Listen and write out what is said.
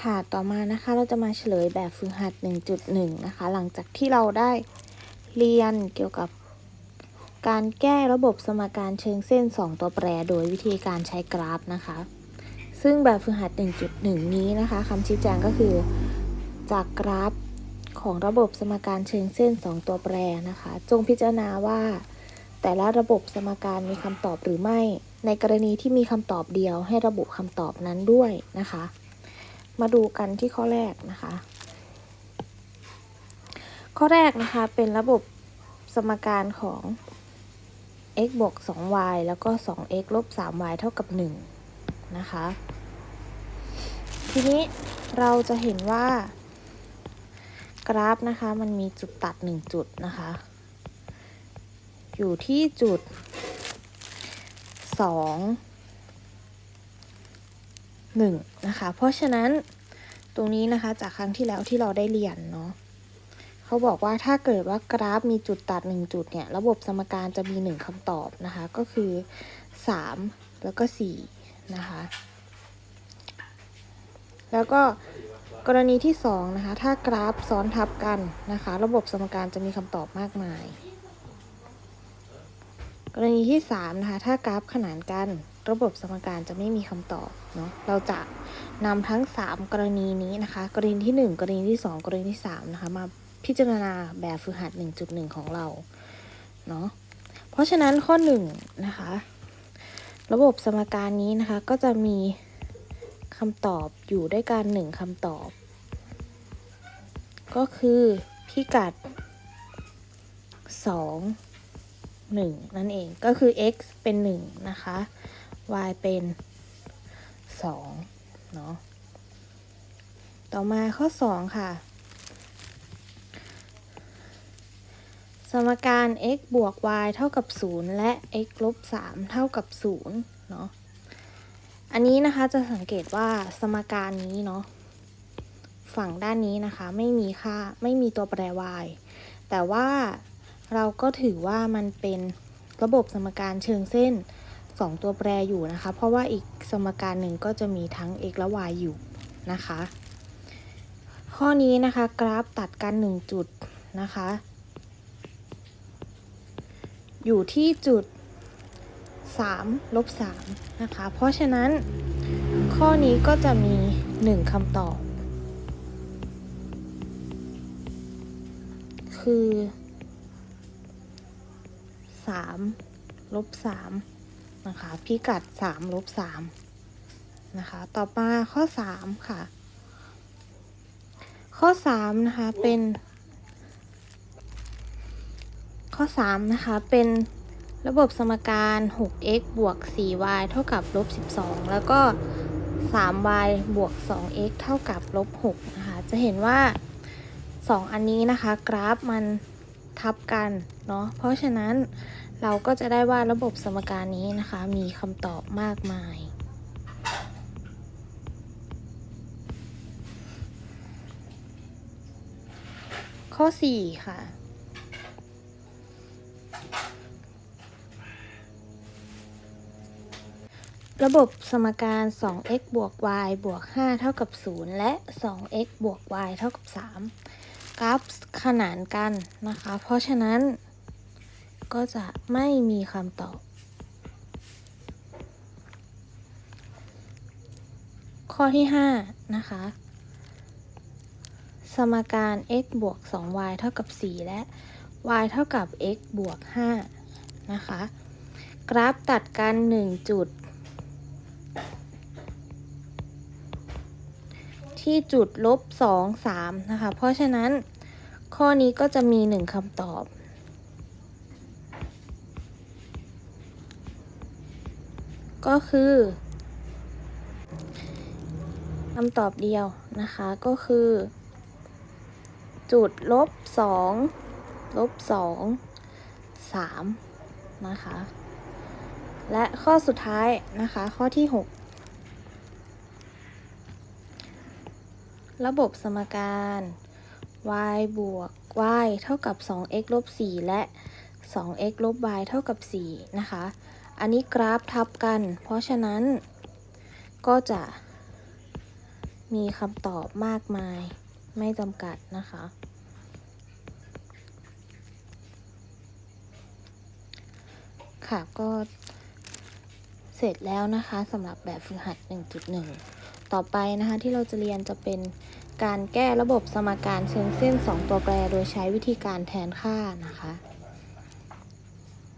ค่ะต่อมานะคะเราจะมาเฉลยแบบฝึกหัด 1.1 นะคะ หลังจากที่เราได้เรียนเกี่ยวกับการแก้ระบบสมการเชิงเส้น 2 ตัวแปร โดยวิธีการใช้กราฟนะคะ ซึ่งแบบฝึกหัด 1.1 นี้นะคะคำชี้แจงก็คือจากกราฟของระบบสมการเชิงเส้น 2 ตัวแปรนะคะ จงพิจารณาว่า แต่ละระบบสมการมีคำตอบหรือไม่ ในกรณีที่มีคำตอบเดียวให้ระบุคำตอบนั้นด้วยนะคะ มาดูกันที่ข้อแรกนะคะ ข้อแรกนะคะเป็นระบบสมการของ x บวก 2y แล้วก็ 2x ลบ 3y เท่ากับ 1 นะคะ ทีนี้เราจะเห็นว่ากราฟนะคะ มันมีจุดตัด 1 จุดนะคะ อยู่ที่จุด 2 1นะคะ เพราะฉะนั้นตรงนี้นะคะจากครั้งที่แล้วที่เราได้เรียนเนาะเขาบอกว่าถ้าเกิดว่ากราฟมีจุดตัด 1 จุดเนี่ย ระบบสมการจะมี 1คำตอบนะคะ ก็คือ 3 แล้วก็4นะคะ แล้วก็กรณีที่ 2 นะคะ ถ้ากราฟซ้อนทับกันนะคะ ระบบสมการจะมีคำตอบมากมาย กรณีที่ 3 นะคะ ถ้ากราฟขนานกัน ระบบสมการจะไม่มีคำตอบ เนาะเราจะนำทั้ง 3 กรณีนี้นะคะ กรณีที่ 1 กรณีที่ 2 กรณีที่3นะคะมาพิจารณาแบบฝึกหัด 1.1 ของเราเนาะเพราะฉะนั้นข้อ1นะคะ ระบบสมการนี้นะคะก็จะมีคำตอบอยู่ด้วยกัน1คำตอบ ก็คือพิกัด 2 1 นั่นเองก็คือ x เป็น 1 นะคะ y เป็น 2เนาะต่อมาข้อ 2 ค่ะ สมการ x บวก y เท่ากับ 0 และ x ลบ 3 เท่ากับ 0 เนาะอันนี้นะคะจะสังเกตว่าสมการนี้เนาะฝั่งด้านนี้นะคะไม่มีค่าไม่มีตัวแปร y แต่ว่าเราก็ถือว่ามันเป็นระบบสมการเชิงเส้น 2 ตัวแปรอยู่นะคะ เพราะว่าอีกสมการหนึ่งก็จะมีทั้ง x และ y อยู่นะคะ ข้อนี้นะคะกราฟตัดกัน 1 จุดนะคะ อยู่ที่จุด3ลบ3นะคะ เพราะฉะนั้นข้อนี้ก็จะมี 1คำตอบ คือ3ลบ3 นะคะพิกัด3ลบ3นะคะ ต่อมาข้อ 3 ค่ะ ข้อ 3 นะคะ เป็น ข้อ 3 นะคะ เป็นระบบสมการ 6x บวก 4y เท่ากับลบ 12 แล้วก็ 3y บวก 2x เท่ากับลบ6นะคะ จะเห็นว่า 2 อันนี้นะคะ กราฟมัน ทับกันเนาะเพราะฉะนั้นเราก็จะได้ว่าระบบสมการนี้นะคะ มีคำตอบมากมาย ข้อ 4 ค่ะระบบสมการ 2x บวก y บวก 5 เท่ากับ 0 และ 2x บวก y เท่ากับ 3 กราฟขนานกันนะคะ เพราะฉะนั้นก็จะไม่มีคำตอบ ข้อที่ 5 นะคะ สมการ x บวก 2y เท่ากับ 4 และ y เท่ากับ x บวก 5 นะคะ กราฟตัดกัน 1 จุด ที่จุดลบ 2 3 นะคะ เพราะฉะนั้น ข้อนี้ก็จะมี1คำตอบ ก็คือคำตอบเดียวนะคะก็คือ จุดลบ2ลบ2 3นะคะ และข้อสุดท้ายนะคะข้อที่6ระบบสมการ y บวก y เท่ากับ 2x ลบ 4 และ 2x ลบ y เท่ากับ 4 นะคะ อันนี้กราฟทับกัน เพราะฉะนั้นก็จะมีคำตอบมากมายไม่จำกัดนะคะ ค่ะก็เสร็จแล้วนะคะสำหรับแบบฝึกหัด 1.1 ต่อไปนะคะที่เราจะเรียนจะเป็น การแก้ระบบสมการเชิงเส้น 2 ตัวแปรโดยใช้วิธีการแทนค่านะคะ